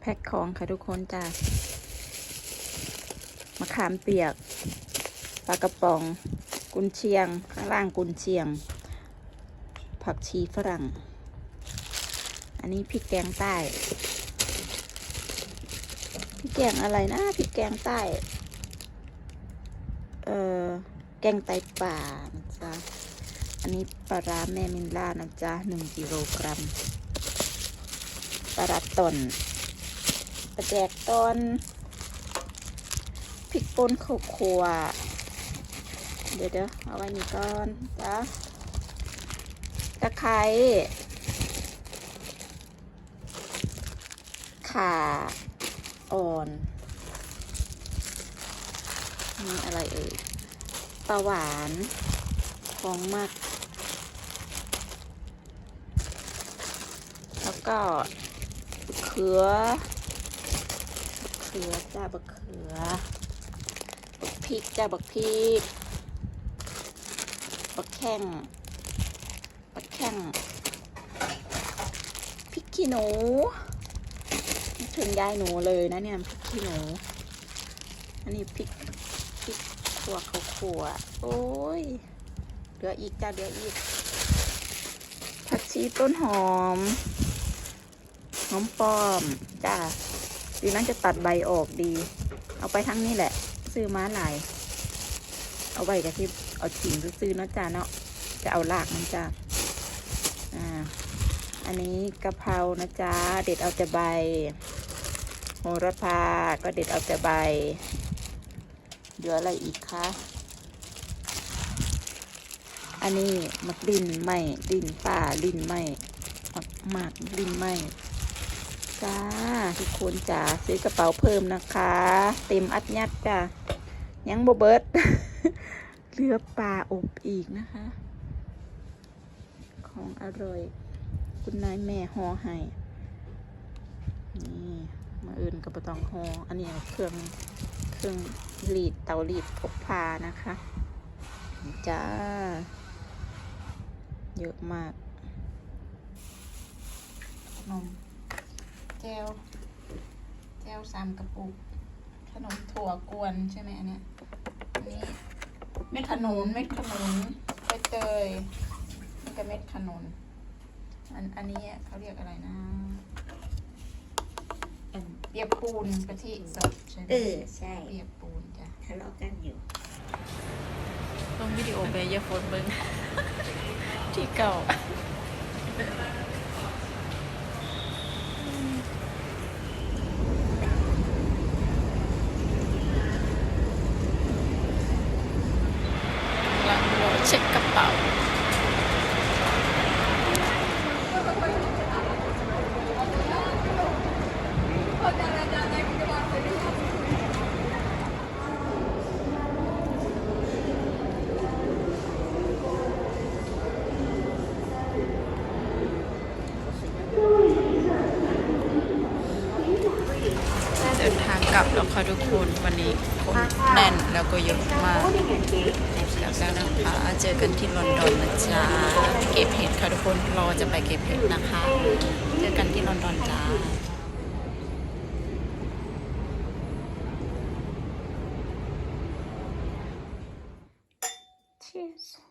แพ็คของค่ะทุกคนจ้ามะขามเปียกปลากระป๋อง กุนเชียง ข้างล่างกุนเชียง ผักชีฝรั่ง อันนี้พริกแกงใต้พริกแกงอะไรนะพริกแกงใต้ เอ่อ แกงไตป่านะจ๊ะอันนี้ปลาร้าแม่มินล่านะจ๊ะหนึ่งกิโลกรัมปลาร้าตน แดกตอนพริกป่นข้าวคั่วเดี๋ยวเดี๋ยวเอาไว้นี่ก่อนจ้ะตะไคร้ข่าอ่อนนี่อะไรเอ่ยปลาหวานของมาก แล้วก็เขือ เขือจ้าบักเขือ บักพริกจ้าบักพริก บักแข้ง บักแข้ง พริกขี้หนูนึกถึงยายหนูเลยนะเนี่ยพริกขี้หนู อันนี้พริกพริกขัวเขาขัว โอ้ย เหลืออีกจ้าเหลืออีก ผักชีต้นหอม หอมปลอมจ้า ดีนั้นจะตัดใบออกดี เอาไปทั้งนี้แหละ ซื้อม้าหลาย เอาใบกับที่เอาถิ่งซื้อเนาะจ้าเนาะจะเอารากมันจ้าอ่า อันนี้กะเพรานะจ้าเด็ดเอาแต่ใบ โหระพาก็เด็ดเอาแต่ใบเหลืออะไรอีกคะอันนี้มักดินไหมดินป่าดินไหมมักหมากดินไหม จ้าทุกคนจ้าซื้อกระเป๋าเพิ่มนะคะ เต็มอัดยัดจ้ายังโบเบิร์ตเลือปลาอบอีกนะคะ ของอร่อย คุณนายแม่ห่อให้นี่มาอื่นกับบตองห่ออันนี้เครื่องเครื่องรีดเตารีดพกพานะคะจ้า เยอะมากนม แก้วแก้วสามกระปุก ขนมถั่วกวนใช่ไหมอันเนี้ยอันนี้เม็ดขนุนเม็ดขนุนใบเตยนี่ก็เม็ดขนุนอันอันนี้เขาเรียกอะไรนะเอิ่มเปียกปูนกะทิสดใช่ไหมเออใช่เปียกปูนจ้ะทะเลาะกันอยู่ลงวิดีโอไปเยอะโฟนเบิ้งที่เก่า ก ค่ะทุกคนวันนี้คนแน่นแล้วก็เยอะมากแล้วก็นะคะเจอกันที่ลอนดอนนะจ๊ะเก็บเห็ดค่ะทุกคนรอจะไปเก็บเห็ดนะคะ เจอกันที่ลอนดอนจ้าชีส